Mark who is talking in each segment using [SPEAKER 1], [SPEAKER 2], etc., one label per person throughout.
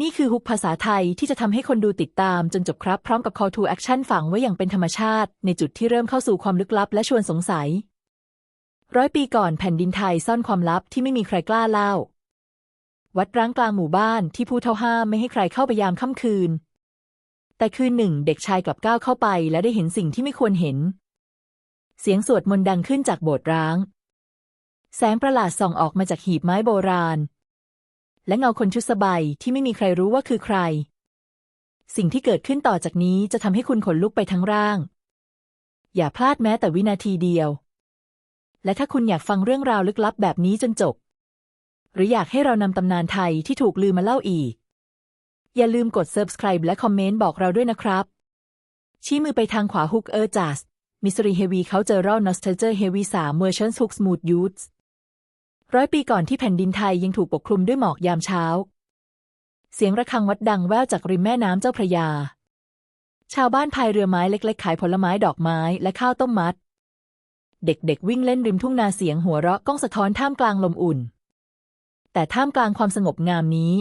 [SPEAKER 1] นี่คือฮุกภาษาไทยที่จะทำให้คนดูติดตามจนจบครับ พร้อมกับ call to action ฝังไว้อย่างเป็นธรรมชาติ ในจุดที่เริ่มเข้าสู่ความลึกลับและชวนสงสัย ร้อยปีก่อนแผ่นดินไทยซ่อนความลับที่ไม่มีใครกล้าเล่า วัดร้างกลางหมู่บ้านที่ผู้เท่าห้ามไม่ให้ใครเข้าไปยามค่ำคืน แต่คืนหนึ่งเด็กชายกลับก้าวเข้าไป และได้เห็นสิ่งที่ไม่ควรเห็น เสียงสวดมนต์ดังขึ้นจากโบสถ์ร้าง แสงประหลาดส่องออกมาจากหีบไม้โบราณ และเงาคนชุดสบายที่ไม่มีใครรู้ว่าคือใคร สิ่งที่เกิดขึ้นต่อจากนี้จะทำให้คุณขนลุกไปทั้งร่าง อย่าพลาดแม้แต่วินาทีเดียว และถ้าคุณอยากฟังเรื่องราวลึกลับแบบนี้จนจบ หรืออยากให้เรานำตำนานไทยที่ถูกลืมมาเล่าอีก อย่าลืมกด subscribe และคอมเมนต์บอกเราด้วยนะครับ ชี้มือไปทางขวาฮุกเออร์จัสมิสรีเฮวีเขาเจอรอลนอสเทเจอร์เฮวีสามเวอร์ชันฮุกสมูทยูทส์ ร้อยปีก่อนที่แผ่นดินไทยยังถูกปกคลุมด้วยหมอกยามเช้า เสียงระฆังวัดดังแว่วจากริมแม่น้ำเจ้าพระยา ชาวบ้านพายเรือไม้เล็กๆ ขายผลไม้ดอกไม้และข้าวต้มมัด เด็กๆวิ่งเล่นริมทุ่งนาเสียงหัวเราะก้องสะท้อนท่ามกลางลมอุ่น แต่ท่ามกลางความสงบงามนี้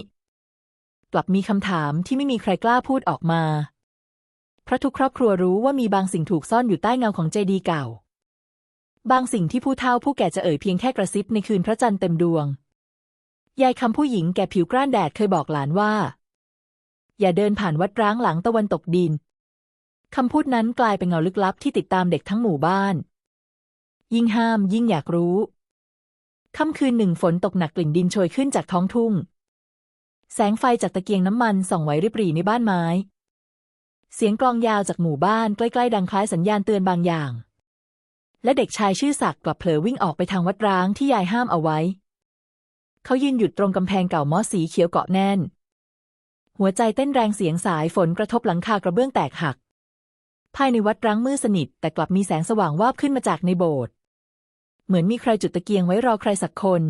[SPEAKER 1] กลับมีคำถามที่ไม่มีใครกล้าพูดออกมา เพราะทุกครอบครัวรู้ว่ามีบางสิ่งถูกซ่อนอยู่ใต้เงาของเจดีย์เก่า บางสิ่งที่ผู้เฒ่าผู้แก่จะเอ่ยเพียงแค่กระซิบในคืนพระจันทร์เต็มดวง ยายคำผู้หญิงแก่ผิวกร้านแดดเคยบอกหลานว่า อย่าเดินผ่านวัดร้างหลังตะวันตกดิน คำพูดนั้นกลายเป็นเงาลึกลับที่ติดตามเด็กทั้งหมู่บ้าน ยิ่งห้ามยิ่งอยากรู้ ค่ำคืนหนึ่งฝนตกหนักกลิ่นดินโชยขึ้นจากท้องทุ่ง แสงไฟจากตะเกียงน้ำมันส่องไหวริบหรี่ในบ้านไม้ เสียงกลองยาวจากหมู่บ้านใกล้ๆดังคล้ายสัญญาณเตือนบางอย่าง และเด็กชายชื่อศักดิ์กลับเผลอวิ่งออกไปทางวัดร้างที่ยายห้ามเอาไว้ เขายืนหยุดตรงกำแพงเก่ามอสสีเขียวเกาะแน่น หัวใจเต้นแรงเสียงสายฝนกระทบหลังคากระเบื้องแตกหัก ภายในวัดร้างมืดสนิท แต่กลับมีแสงสว่างวาบขึ้นมาจากในโบสถ์เหมือนมีใครจุดตะเกียงไว้รอใครสักคน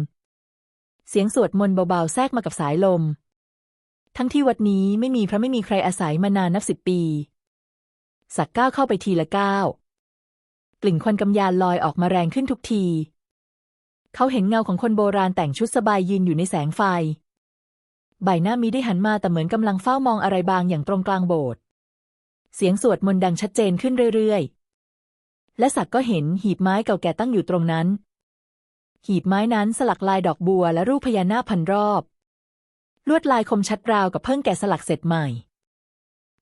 [SPEAKER 1] เสียงสวดมนต์เบาๆแทรกมากับสายลม ทั้งที่วัดนี้ไม่มีพระไม่มีใครอาศัยมานานนับสิบปี สักก้าวเข้าไปทีละก้าว กลิ่นควันกำยานลอยออกมาแรงขึ้นทุกที เขาเห็นเงาของคนโบราณแต่งชุดสบายยืนอยู่ในแสงไฟ ใบหน้ามีได้หันมาแต่เหมือนกำลังเฝ้ามองอะไรบางอย่างตรงกลางโบสถ์ เสียงสวดมนต์ดังชัดเจนขึ้นเรื่อยๆ และสักก็เห็นหีบไม้เก่าแก่ตั้งอยู่ตรงนั้น หีบไม้นั้นสลักลายดอกบัวและรูปพญานาคพันรอบ ลวดลายคมชัดราวกับเพิ่งแกะสลักเสร็จใหม่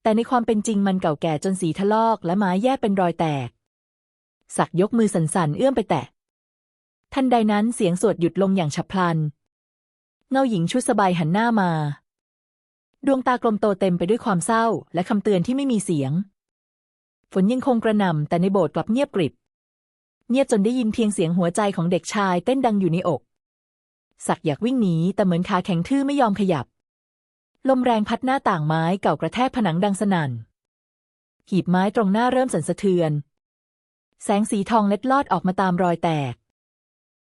[SPEAKER 1] แต่ในความเป็นจริงมันเก่าแก่จนสีทะลอกและไม้แยกเป็นรอยแตก สักยกมือสั่นๆ เอื้อมไปแตะ ทันใดนั้นเสียงสวดหยุดลงอย่างฉับพลัน เงาหญิงชุดสบายหันหน้ามา ดวงตากลมโตเต็มไปด้วยความเศร้า และคำเตือนที่ไม่มีเสียง ฝนยังคงกระหน่ำแต่ในโบสถ์กลับเงียบกริบ เงียบจนได้ยินเพียงเสียงหัวใจของเด็กชายเต้นดังอยู่ในอกสักอยากวิ่งหนีแต่เหมือนขาแข็งทื่อไม่ยอมขยับ ลมแรงพัดหน้าต่างไม้เก่ากระแทกผนังดังสนั่นหีบไม้ตรงหน้าเริ่มสั่นสะเทือน แสงสีทองเล็ดลอดออกมาตามรอยแตก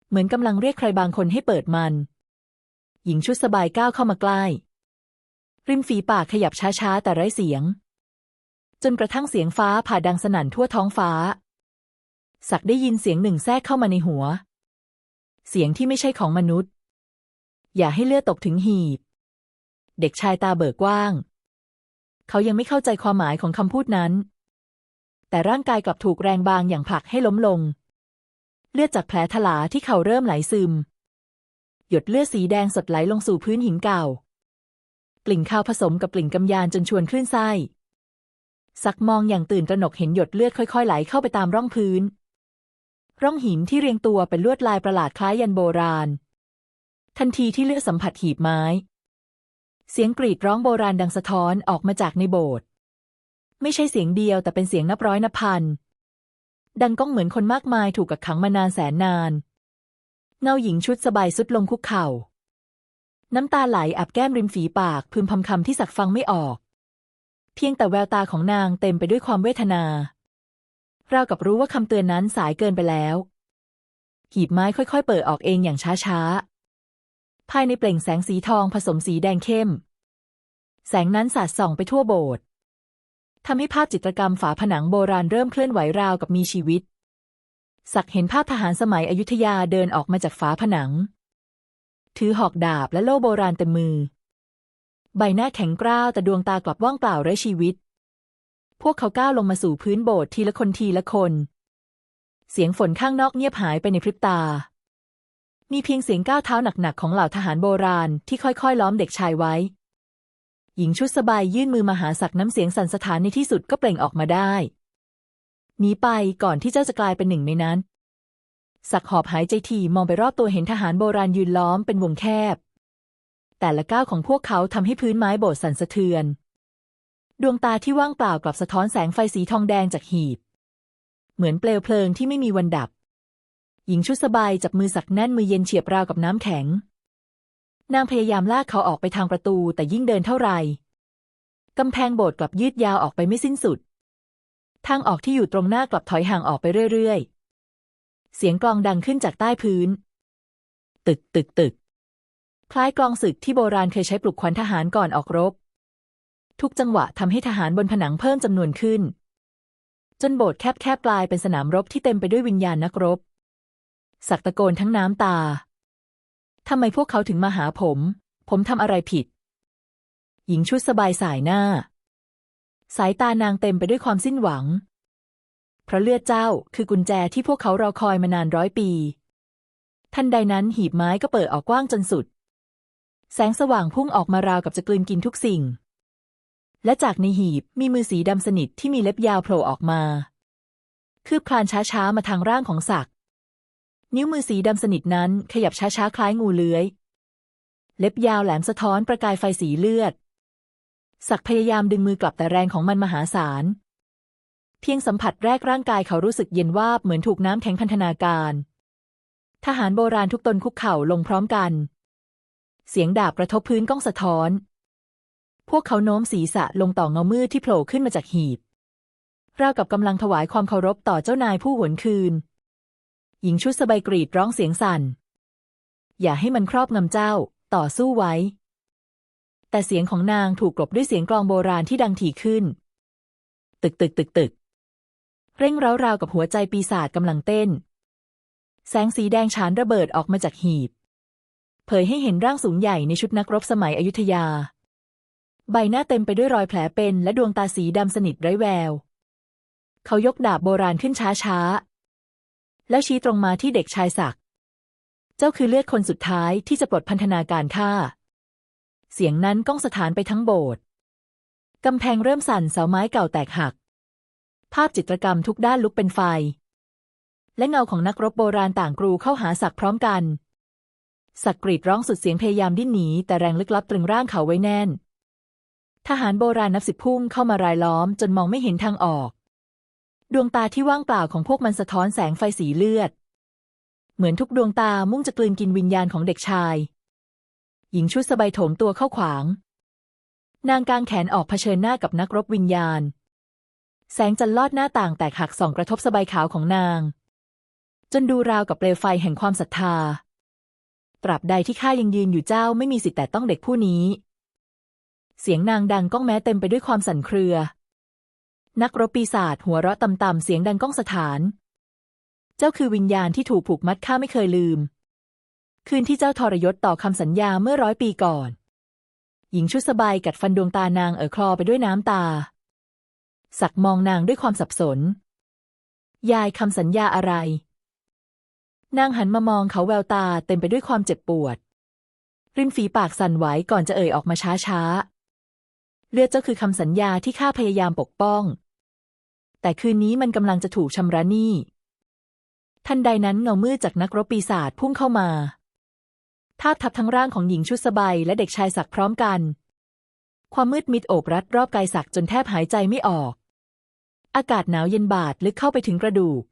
[SPEAKER 1] เหมือนกำลังเรียกใครบางคนให้เปิดมัน หญิงชุดสบายก้าวเข้ามาใกล้ ริมฝีปากขยับช้าๆ แต่ไร้เสียง จนกระทั่งเสียงฟ้าผ่าดังสนั่นทั่วท้องฟ้า สักได้ยินเสียงหนึ่งแทรกเข้ามาในหัว เสียงที่ไม่ใช่ของมนุษย์ อย่าให้เลือดตกถึงหีบ เด็กชายตาเบิกกว้าง เขายังไม่เข้าใจความหมายของคำพูดนั้น แต่ร่างกายกลับถูกแรงบางอย่างผลักให้ล้มลง เลือดจากแผลถลาที่เขาเริ่มไหลซึม หยดเลือดสีแดงสดไหลลงสู่พื้นหินเก่า กลิ่นข้าวผสมกับกลิ่นกำยานจนชวนคลื่นไส้สักมองอย่างตื่นตระหนกเห็นหยดเลือดค่อยๆไหลเข้าไปตามร่องพื้น ร่องหินที่เรียงตัวเป็นลวดลายประหลาดคล้ายยันโบราณ ทันทีที่เลือดสัมผัสหีบไม้ เสียงกรีดร้องโบราณดังสะท้อนออกมาจากในโบสถ์ ไม่ใช่เสียงเดียวแต่เป็นเสียงนับร้อยนับพัน ดังก้องเหมือนคนมากมายถูกกักขังมานานแสนนาน เงาหญิงชุดสบายสุดลงคุกเข่า น้ำตาไหลอับแก้มริมฝีปากพึมพำคำที่สักฟังไม่ออก เพียงแต่แววตาของนางเต็มไปด้วยความเวทนา ราวกับรู้ว่าคำเตือนนั้นสายเกินไปแล้ว หีบไม้ค่อยๆ เปิดออกเองอย่างช้าๆ ภายในเปล่งแสงสีทองผสมสีแดงเข้ม แสงนั้นสาดส่องไปทั่วโบสถ์ ทำให้ภาพจิตรกรรมฝาผนังโบราณเริ่มเคลื่อนไหวราวกับมีชีวิต สักเห็นภาพทหารสมัยอยุธยาเดินออกมาจากฝาผนัง ถือหอกดาบและโล่โบราณเต็มมือ ใบหน้าแข็งกร้าวแต่ดวงตากลับว่างเปล่าไร้ชีวิต พวกเขาก้าวลงมาสู่พื้นโบสถ์ทีละคนทีละคน เสียงฝนข้างนอกเงียบหายไปในพริบตา มีเพียงเสียงก้าวเท้าหนักๆของเหล่าทหารโบราณที่ค่อยๆ ล้อมเด็กชายไว้ หญิงชุดสบายยื่นมือมาหาสักน้ำเสียงสั่นสะท้านในที่สุดก็เปล่งออกมาได้หนีไปก่อนที่เจ้าจะกลายเป็นหนึ่งในนั้นสักหอบหายใจทีมองไปรอบตัวเห็นทหารโบราณยืนล้อมเป็นวงแคบ แต่ละก้าวของพวกเขาทำให้พื้นไม้โบสถ์สั่นสะเทือน ดวงตาที่ว่างเปล่ากลับสะท้อนแสงไฟสีทองแดงจากหีบ เหมือนเปลวเพลิงที่ไม่มีวันดับ หญิงชุดสบายจับมือสักแน่นมือเย็นเฉียบราวกับน้ำแข็ง นางพยายามลากเขาออกไปทางประตูแต่ยิ่งเดินเท่าไหร่กำแพงโบสถ์กลับยืดยาวออกไปไม่สิ้นสุด ทางออกที่อยู่ตรงหน้ากลับถอยห่างออกไปเรื่อยๆ เสียงกลองดังขึ้นจากใต้พื้น ตึกตึกตึก คล้ายกลองศึกที่โบราณเคยใช้ปลุกขวัญทหารก่อนออกรบ ทุกจังหวะทำให้ทหารบนผนังเพิ่มจำนวนขึ้น จนโบสถ์แคบๆกลายเป็นสนามรบที่เต็มไปด้วยวิญญาณนักรบ สักตะโกนทั้งน้ำตา ทำไมพวกเขาถึงมาหาผม ผมทำอะไรผิด หญิงชุดสบายสายหน้า สายตานางเต็มไปด้วยความสิ้นหวัง เพราะเลือดเจ้าคือกุญแจที่พวกเขารอคอยมานานร้อยปี ทันใดนั้นหีบไม้ก็เปิดออกกว้างจนสุด แสงสว่างพุ่งออกมาราวกับจะกลืนกินทุกสิ่ง และจากในหีบมีมือสีดำสนิทที่มีเล็บยาวโผล่ออกมา คืบคลานช้าๆมาทางร่างของศักด์ นิ้วมือสีดำสนิทนั้นขยับช้าๆ คล้ายงูเลื้อย เล็บยาวแหลมสะท้อนประกายไฟสีเลือด ศักพยายามดึงมือกลับแต่แรงของมันมหาศาล เพียงสัมผัสแรกร่างกายเขารู้สึกเย็นวาบเหมือนถูกน้ำแข็งพันธนาการ ทหารโบราณทุกตนคุกเข่าลงพร้อมกัน เสียงดาบกระทบพื้นก้องสะท้อน พวกเขาโน้มศีรษะลงต่อเงามืดที่โผล่ขึ้นมาจากหีบราวกับกำลังถวายความเคารพต่อเจ้านายผู้หวนคืน หญิงชุดสบายกรีดร้องเสียงสั่น อย่าให้มันครอบงำเจ้า ต่อสู้ไว้ แต่เสียงของนางถูกกลบด้วยเสียงกลองโบราณที่ดังถี่ขึ้น ตึกตึกตึกตึก เร่งเร้าราวกับหัวใจปีศาจกำลังเต้น แสงสีแดงฉานระเบิดออกมาจากหีบ เผยให้เห็นร่างสูงใหญ่ในชุดนักรบสมัยอยุธยา ใบหน้าเต็มไปด้วยรอยแผลเป็นและดวงตาสีดำสนิทไร้แวว เขายกดาบโบราณขึ้นช้าๆ แล้วชี้ตรงมาที่เด็กชายศักดิ์เจ้าคือเลือดคนสุดท้ายที่จะปลดพันธนาการข้าเสียงนั้นก้องสถานไปทั้งโบสถ์กำแพงเริ่มสั่นเสาไม้เก่าแตกหัก ภาพจิตรกรรมทุกด้านลุกเป็นไฟ และเงาของนักรบโบราณต่างกรูเข้าหาศักดิ์พร้อมกัน ศักดิ์กรีดร้องสุดเสียงพยายามดิ้นหนี แต่แรงลึกลับตรึงร่างเขาไว้แน่น ทหารโบราณนับสิบพุ่งเข้ามารายล้อมจนมองไม่เห็นทางออก ดวงตาที่ว่างเปล่าของพวกมันสะท้อนแสงไฟสีเลือด เหมือนทุกดวงตามุ่งจะกลืนกินวิญญาณของเด็กชาย หญิงชุดสบายโถมตัวเข้าขวาง นางกางแขนออกเผชิญหน้ากับนักรบวิญญาณ แสงจันทร์ลอดหน้าต่างแตกหักส่องกระทบสบายขาวของนาง จนดูราวกับเปลวไฟแห่งความศรัทธา ตราบใดที่ข้ายังยืนอยู่เจ้าไม่มีสิทธิ์แต่ต้องเด็กผู้นี้ เสียงนางดังก้องแม้เต็มไปด้วยความสั่นเครือ นักรบปีศาจหัวเราะต่ำๆเสียงดังก้องสถาน เจ้าคือวิญญาณที่ถูกผูกมัดข้าไม่เคยลืม คืนที่เจ้าทรยศต่อคำสัญญาเมื่อร้อยปีก่อน หญิงชุดสบายกัดฟันดวงตานางเอ่อคลอไปด้วยน้ำตา สักมองนางด้วยความสับสน ยายคำสัญญาอะไร นางหันมามองเขาแววตาเต็มไปด้วยความเจ็บปวด ริมฝีปากสั่นไหวก่อนจะเอ่ยออกมาช้าๆเลือดเจ้าคือคำสัญญาที่ข้าพยายามปกป้อง แต่คืนนี้มันกำลังจะถูกชำระหนี้ ทันใดนั้นเงามืดจากนักรบปีศาจพุ่งเข้ามาทาบทับทั้งร่างของหญิงชุดสบายและเด็กชายศักพร้อมกัน ความมืดมิดโอบรัดรอบกายศักจนแทบหายใจไม่ออก อากาศหนาวเย็นบาดลึกเข้าไปถึงกระดูก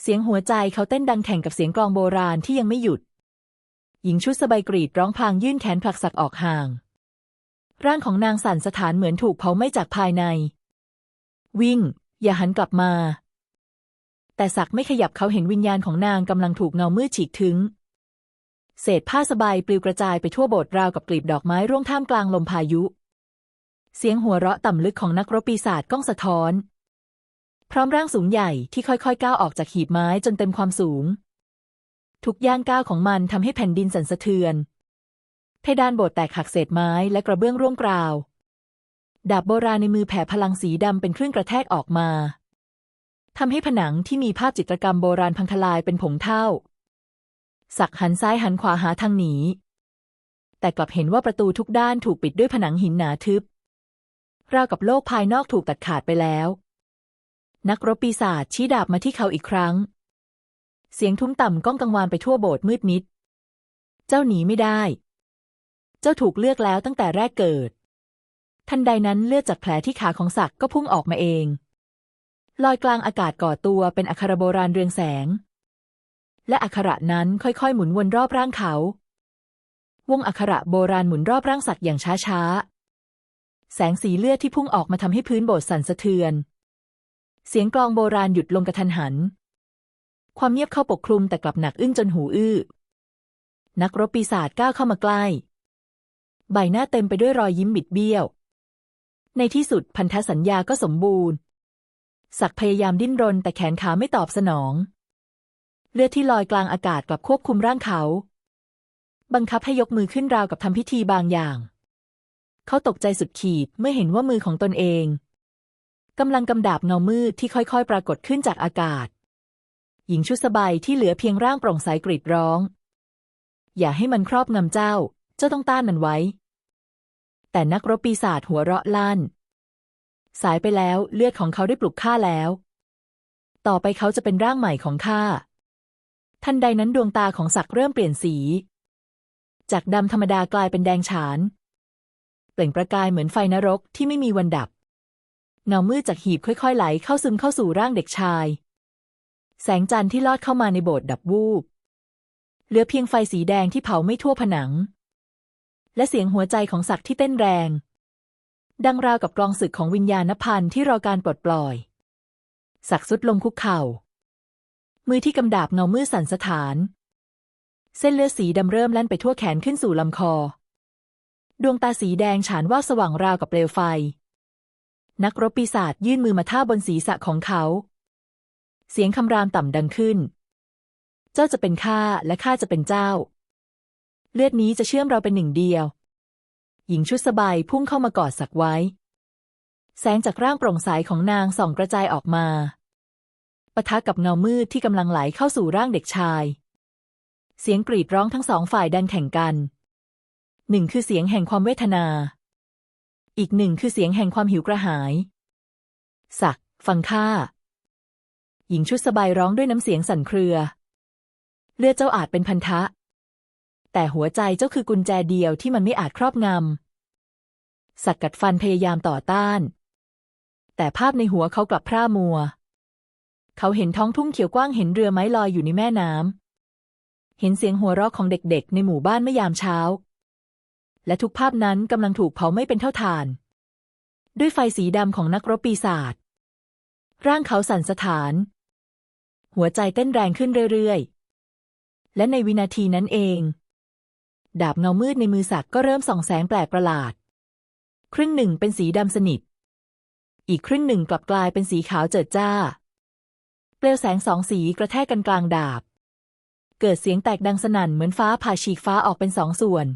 [SPEAKER 1] เสียงหัวใจเขาเต้นดังแข่งกับเสียงกลองโบราณที่ยังไม่หยุด หญิงชุดสบายกรีดร้องพลางยื่นแขนผลักศักออกห่าง ร่างของนางสั่นสถานเหมือนถูกเผาไหม้จากภายใน วิ่ง อย่าหันกลับมา แต่ศักดิ์ไม่ขยับเขาเห็นวิญญาณของนางกำลังถูกเงามืดฉีกถึง เศษผ้าสบายปลิวกระจายไปทั่วโบสถ์ราวกับกลีบดอกไม้ร่วงท่ามกลางลมพายุ เสียงหัวเราะต่ำลึกของนักรบปีศาจก้องสะท้อน พร้อมร่างสูงใหญ่ที่ค่อยๆก้าวออกจากหีบไม้จนเต็มความสูง ทุกย่างก้าวของมันทำให้แผ่นดินสั่นสะเทือนเพดานโบสถ์แตกหักเศษไม้และกระเบื้องร่วงกราว ดาบโบราณในมือแผ่พลังสีดำเป็นคลื่นกระแทกออกมาทำให้ผนังที่มีภาพจิตรกรรมโบราณพังทลายเป็นผงเท่า สักหันซ้ายหันขวาหาทางหนีแต่กลับเห็นว่าประตูทุกด้านถูกปิดด้วยผนังหินหนาทึบราวกับโลกภายนอกถูกตัดขาดไปแล้ว นักรบปีศาจชี้ดาบมาที่เขาอีกครั้ง เสียงทุ้มต่ำก้องกังวานไปทั่วโบสถ์มืดมิด เจ้าหนีไม่ได้ เจ้าถูกเลือกแล้วตั้งแต่แรกเกิด ทันใดนั้นเลือดจากแผลที่ขาของศักดิ์ก็พุ่งออกมาเอง ลอยกลางอากาศก่อตัวเป็นอักขระโบราณเรืองแสง และอักขระนั้นค่อยๆ หมุนวนรอบร่างเขา วงอักขระโบราณหมุนรอบร่างสัตว์อย่างช้าๆ แสงสีเลือดที่พุ่งออกมาทำให้พื้นโบสถ์สั่นสะเทือน เสียงกลองโบราณหยุดลงกระทันหัน ความเงียบเข้าปกคลุมแต่กลับหนักอึ้งจนหูอื้อ นักรบปีศาจก้าวเข้ามาใกล้ ใบหน้าเต็มไปด้วยรอยยิ้มบิดเบี้ยว ในที่สุดพันธสัญญาก็สมบูรณ์ ศักพยายามดิ้นรนแต่แขนขาไม่ตอบสนอง เลือดที่ลอยกลางอากาศกลับควบคุมร่างเขา บังคับให้ยกมือขึ้นราวกับทำพิธีบางอย่าง เขาตกใจสุดขีดเมื่อเห็นว่ามือของตนเองกำลังกำดาบเงามืดที่ค่อยๆ ปรากฏขึ้นจากอากาศ หญิงชุดสบายที่เหลือเพียงร่างโปร่งใสกรีดร้อง อย่าให้มันครอบงำเจ้า เจ้าต้องต้านมันไว้ แต่นักรบปีศาจหัวเราะลั่น สายไปแล้วเลือดของเขาได้ปลุกข้าแล้ว ต่อไปเขาจะเป็นร่างใหม่ของข้า ทันใดนั้นดวงตาของศักดิ์เริ่มเปลี่ยนสี จากดำธรรมดากลายเป็นแดงฉาน เปล่งประกายเหมือนไฟนรกที่ไม่มีวันดับ เงามืดจากหีบค่อยๆ ไหลเข้าซึมเข้าสู่ร่างเด็กชาย แสงจันทร์ที่ลอดเข้ามาในโบสถ์ดับวูบเหลือเพียงไฟสีแดงที่เผาไม่ทั่วผนัง และเสียงหัวใจของศักดิ์ที่เต้นแรง ดังราวกับกลองศึกของวิญญาณพันธ์ที่รอการปลดปล่อย ศักดิ์สุดลงคุกเข่า มือที่กำดาบเงามืดสั่นสะท้าน เส้นเลือดสีดำเริ่มแล่นไปทั่วแขนขึ้นสู่ลำคอ ดวงตาสีแดงฉานว่าสว่างราวกับเปลวไฟ นักรบปีศาจยื่นมือมาท่าบนศีรษะของเขา เสียงคำรามต่ำดังขึ้น เจ้าจะเป็นข้าและข้าจะเป็นเจ้า เลือดนี้จะเชื่อมเราเป็นหนึ่งเดียว หญิงชุดสบายพุ่งเข้ามากอดสักไว้ แสงจากร่างโปร่งใสของนางส่องกระจายออกมาปะทะกับเงามืดที่กำลังไหลเข้าสู่ร่างเด็กชาย เสียงกรีดร้องทั้งสองฝ่ายดันแข่งกันหนึ่งคือเสียงแห่งความเวทนา อีกหนึ่งคือเสียงแห่งความหิวกระหาย สัก ฟังข้า หญิงชุดสบายร้องด้วยน้ำเสียงสั่นเครือ เลือดเจ้าอาจเป็นพันธะ แต่หัวใจเจ้าคือกุญแจเดียวที่มันไม่อาจครอบงำสักกัดฟันพยายามต่อต้าน แต่ภาพในหัวเขากลับพร่ามัว เขาเห็นท้องทุ่งเขียวกว้างเห็นเรือไม้ลอยอยู่ในแม่น้ำเห็นเสียงหัวเราะของเด็กๆ ในหมู่บ้านเมื่อยามเช้า และทุกภาพนั้นกำลังถูกเผาไม่เป็นเท่าทาน ด้วยไฟสีดำของนักรบปีศาจร่างเขาสั่นสะท้าน หัวใจเต้นแรงขึ้นเรื่อยๆ และในวินาทีนั้นเอง ดาบเงามืดในมือสักก็เริ่มส่องแสงแปลกประหลาด ครึ่งหนึ่งเป็นสีดำสนิท อีกครึ่งหนึ่งกลับกลายเป็นสีขาวเจิดจ้า เปลวแสงสองสีกระแทกกันกลางดาบ เกิดเสียงแตกดังสนั่นเหมือนฟ้าผ่าฉีกฟ้าออกเป็นสองส่วน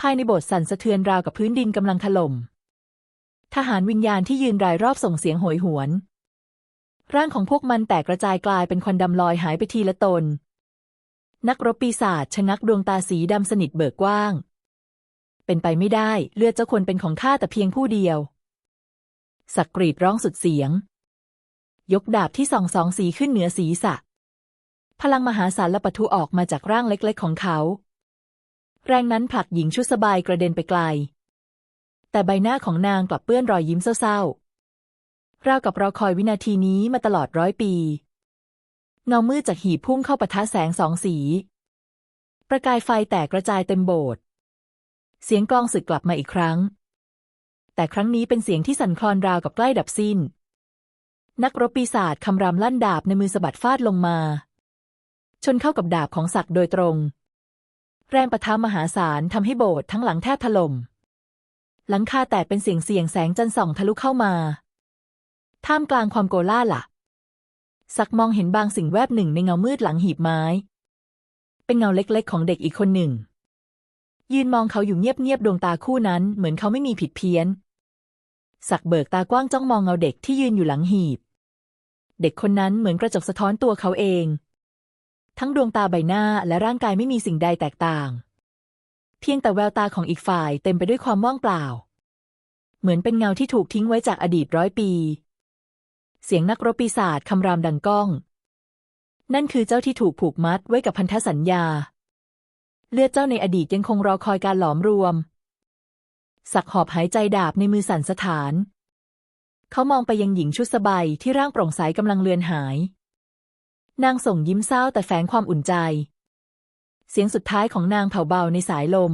[SPEAKER 1] ภายในโบสถ์สั่นสะเทือนราวกับพื้นดินกำลังถล่ม ทหารวิญญาณที่ยืนรายรอบส่งเสียงโหยหวน ร่างของพวกมันแตกกระจายกลายเป็นควันดำลอยหายไปทีละตน นักรบปีศาจชะงักดวงตาสีดำสนิทเบิกกว้าง เป็นไปไม่ได้เลือดเจ้าควรเป็นของข้าแต่เพียงผู้เดียว สักกรีดร้องสุดเสียง ยกดาบที่สองสองสีขึ้นเหนือศีรษะ พลังมหาศาลละปะทุออกมาจากร่างเล็กๆของเขา แรงนั้นผลักหญิงชุดสบายกระเด็นไปไกล แต่ใบหน้าของนางกลับเปื้อนรอยยิ้มเศร้าๆราวกับรอคอยวินาทีนี้มาตลอดร้อยปี เงามืดจากหีบพุ่งเข้าปะทะแสงสองสี ประกายไฟแตกกระจายเต็มโบสถ์เสียงกลองสึกกลับมาอีกครั้ง แต่ครั้งนี้เป็นเสียงที่สั่นคลอนราวกับใกล้ดับสิ้น นักรบปีศาจคำรามลั่นดาบในมือสะบัดฟาดลงมา ชนเข้ากับดาบของศักดิ์โดยตรง แรงปะทะมหาศาลทำให้โบสถ์ทั้งหลังแทบถล่มหลังคาแตกเป็นเสียงเสียงแสงจันทร์ส่องทะลุเข้ามา ท่ามกลางความโกล่าล่ะ สักมองเห็นบางสิ่งแวบหนึ่งในเงามืดหลังหีบไม้ เป็นเงาเล็กๆ ของเด็กอีกคนหนึ่ง ยืนมองเขาอยู่เงียบๆดวงตาคู่นั้น เหมือนเขาไม่มีผิดเพี้ยน สักเบิกตากว้างจ้องมองเงาเด็กที่ยืนอยู่หลังหีบ เด็กคนนั้นเหมือนกระจกสะท้อนตัวเขาเอง ทั้งดวงตาใบหน้าและร่างกายไม่มีสิ่งใดแตกต่าง เพียงแต่แววตาของอีกฝ่ายเต็มไปด้วยความว่างเปล่า เหมือนเป็นเงาที่ถูกทิ้งไว้จากอดีตร้อยปี เสียงนักรบปีศาจคำรามดังก้อง นั่นคือเจ้าที่ถูกผูกมัดไว้กับพันธสัญญา เลือดเจ้าในอดีตยังคงรอคอยการหลอมรวม สักหอบหายใจดาบในมือสั่นสถาน เขามองไปยังหญิงชุดสบายที่ร่างโปร่งใสกำลังเลือนหาย นางส่งยิ้มเศร้าแต่แฝงความอุ่นใจ เสียงสุดท้ายของนางเผาเบาในสายลม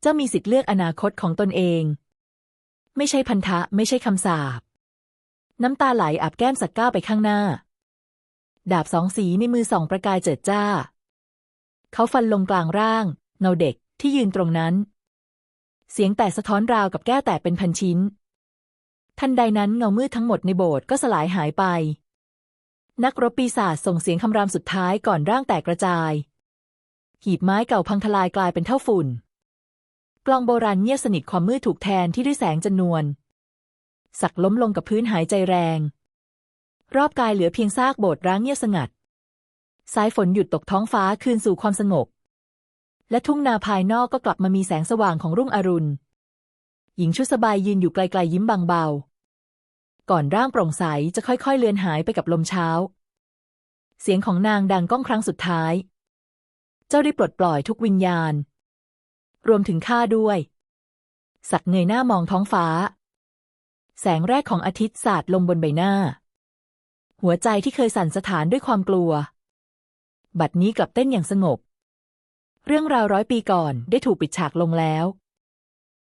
[SPEAKER 1] เจ้ามีสิทธิ์เลือกอนาคตของตนเอง ไม่ใช่พันธะไม่ใช่คำสาป น้ำตาไหลอาบแก้มสักก้าวไปข้างหน้า ดาบสองสีในมือสองประกายเจิดจ้า เขาฟันลงกลางร่าง เงาเด็กที่ยืนตรงนั้น เสียงแตกสะท้อนราวกับแก้วแตกเป็นพันชิ้น ทันใดนั้นเงามืดทั้งหมดในโบสถ์ก็สลายหายไป นักรบปีศาจส่งเสียงคำรามสุดท้ายก่อนร่างแตกกระจาย หีบไม้เก่าพังทลายกลายเป็นเท่าฝุ่น กลองโบราณเงียบสนิทความมืดถูกแทนที่ด้วยแสงจันนวล สักล้มลงกับพื้นหายใจแรง รอบกายเหลือเพียงซากโบสถ์ร้างเงียบสงัด สายฝนหยุดตกท้องฟ้าคืนสู่ความสงบ และทุ่งนาภายนอกก็กลับมามีแสงสว่างของรุ่งอรุณ หญิงชุดสบายยืนอยู่ไกลๆยิ้มบางเบา ก่อนร่างโปร่งใสจะค่อยๆเลือนหายไปกับลมเช้า เสียงของนางดังก้องครั้งสุดท้าย เจ้าได้ปลดปล่อยทุกวิญญาณ รวมถึงข้าด้วย สักเงยหน้ามองท้องฟ้า แสงแรกของอาทิตย์สาดลงบนใบหน้า หัวใจที่เคยสั่นสะท้านด้วยความกลัว บัดนี้กลับเต้นอย่างสงบ เรื่องราวร้อยปีก่อนได้ถูกปิดฉากลงแล้ว